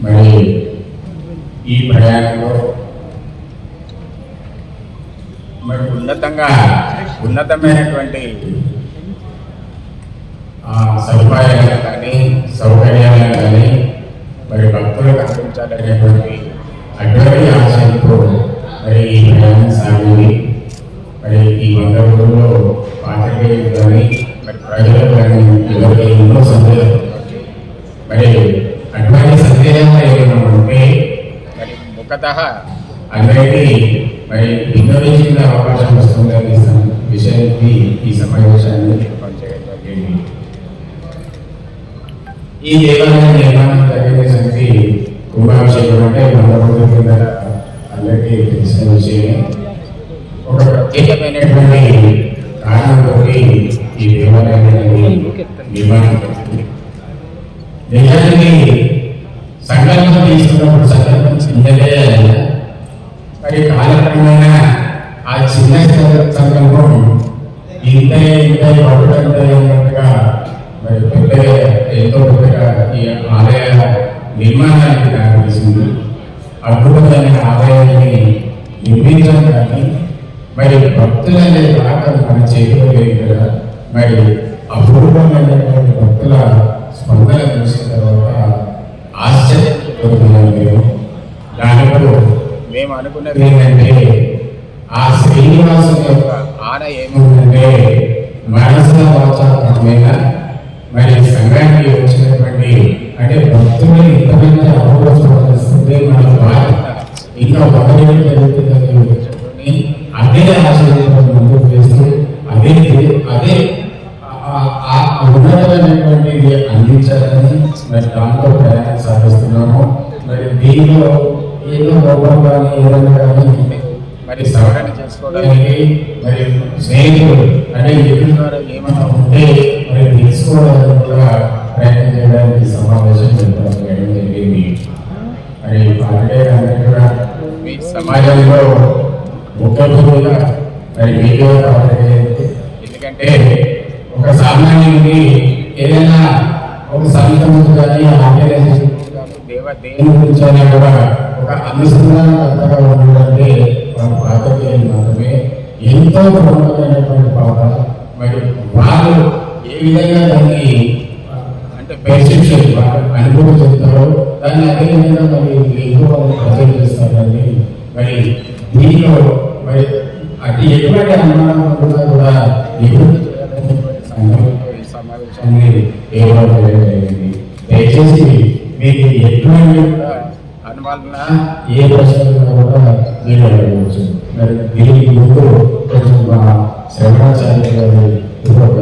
మరి ఈ ప్రయాణంలో మరి ఉన్నతంగా ఉన్నతమైనటువంటి సదుపాయాలు కానీ సౌకర్యాలు కానీ మరి భక్తులకు అందించాలనేటువంటి అటువంటి ఆశయంతో మరి ఈ ప్రయాణం సాగింది. మరి ఈ వంద రోజుల్లో పాత్రికేయులు కానీ మరి ప్రజలు కానీ ఎవరికి ఎన్నో సందేహాలు మరి అటువంటి సందేహాలు ఏమైనా ఉంటే ముఖత అందరికీ మరి విన్నవించిన అవకాశం వస్తుందని విషయానికి ఈ సమావేశాన్ని జరిగింది ఈ దేవాలయం నిర్మాణం జరిగిన సంగతి కుంభాభిషేకం అంటే కింద అందరికీ తెలిసిన విషయమే. ఒక ప్రత్యేకమైనటువంటి కారణంతో ఈ దేవాలయం అనేది నిర్మాణం నిజానికి సంకల్పం తీసుకున్నప్పుడు సంకల్పం చిన్నదే మరి కాలక్రమేణా ఆ చిన్న సంకల్పం ఇంతే ఇంతే పడుతుంట అన్నట్టుగా మరి పెద్దగా ఎంతో పెద్దగా ఈ ఆలయ నిర్మాణానికి దారితీసింది అద్భుతమైన ఆలయాన్ని నిర్మించడం కానీ మరి భక్తులనే రాక మన చేతిలో లేదు కదా? మరి అపూర్వమైన అనుకున్నది ఏంటంటే ఆ శ్రీనివాసుని యొక్క ఆన ఏముందంటే మనస వాచాత్మకమైన మరి సంఘానికి వచ్చినటువంటి అంటే భక్తులు ఇంతమంది అవరోజుంటే మన బాధ్యత ఇంకా ఒకరి జరుగుతుందని అదే ఆశీర్వాదం ముందుకు వేస్తూ అదే అదే ఉన్నతమైనటువంటిది అందించాలని మరి దాంట్లో ప్రయాణం సాగిస్తున్నాము. మరి దీనిలో ఏదో లోపం కానీ ఏదైనా కానీ మరి సవరణ చేసుకోవడానికి మరి స్నేహితులు అంటే ఎదురు ద్వారా ఏమైనా ఉంటే మరి తెలుసుకోవడానికి కూడా ప్రయత్నం చేయడానికి సమావేశం చేయడం జరిగింది? మరి పార్టీ కూడా మీ సమాజంలో ముఖ్యమంత్రిగా మరి మీడియా కావాలి ఎందుకంటే ఒక సామాన్యుడికి ఏదైనా ఒక సంస్థ కానీ ఆర్గనైజేషన్ దేవ దేని గురించి కూడా ఒక అనుసంధానకర్తగా ఉండాలంటే మన పాత్రికేయులు మాత్రమే ఎంతో ప్రముఖమైనటువంటి పాత్ర మరి వారు ఏ విధంగా దాన్ని అంటే పెర్సెప్షన్ అనుభూతి చెందుతారో దాన్ని అదే విధంగా మరి ఎక్కువ వాళ్ళు ప్రజలు చేస్తారని మరి దీనిలో మరి అది ఎటువంటి అనుమానం ఉన్నా కూడా ఎటువంటి సమావేశాన్ని ఏర్పాటు చేయడం జరిగింది దయచేసి మీకు ఎటువంటి కూడా ఏ ప్రశ్న కూడా మీరు అడగవచ్చు మరి దీనికి ముందు కొంచెం శ్రవణాచార్య గారి ఇంకొక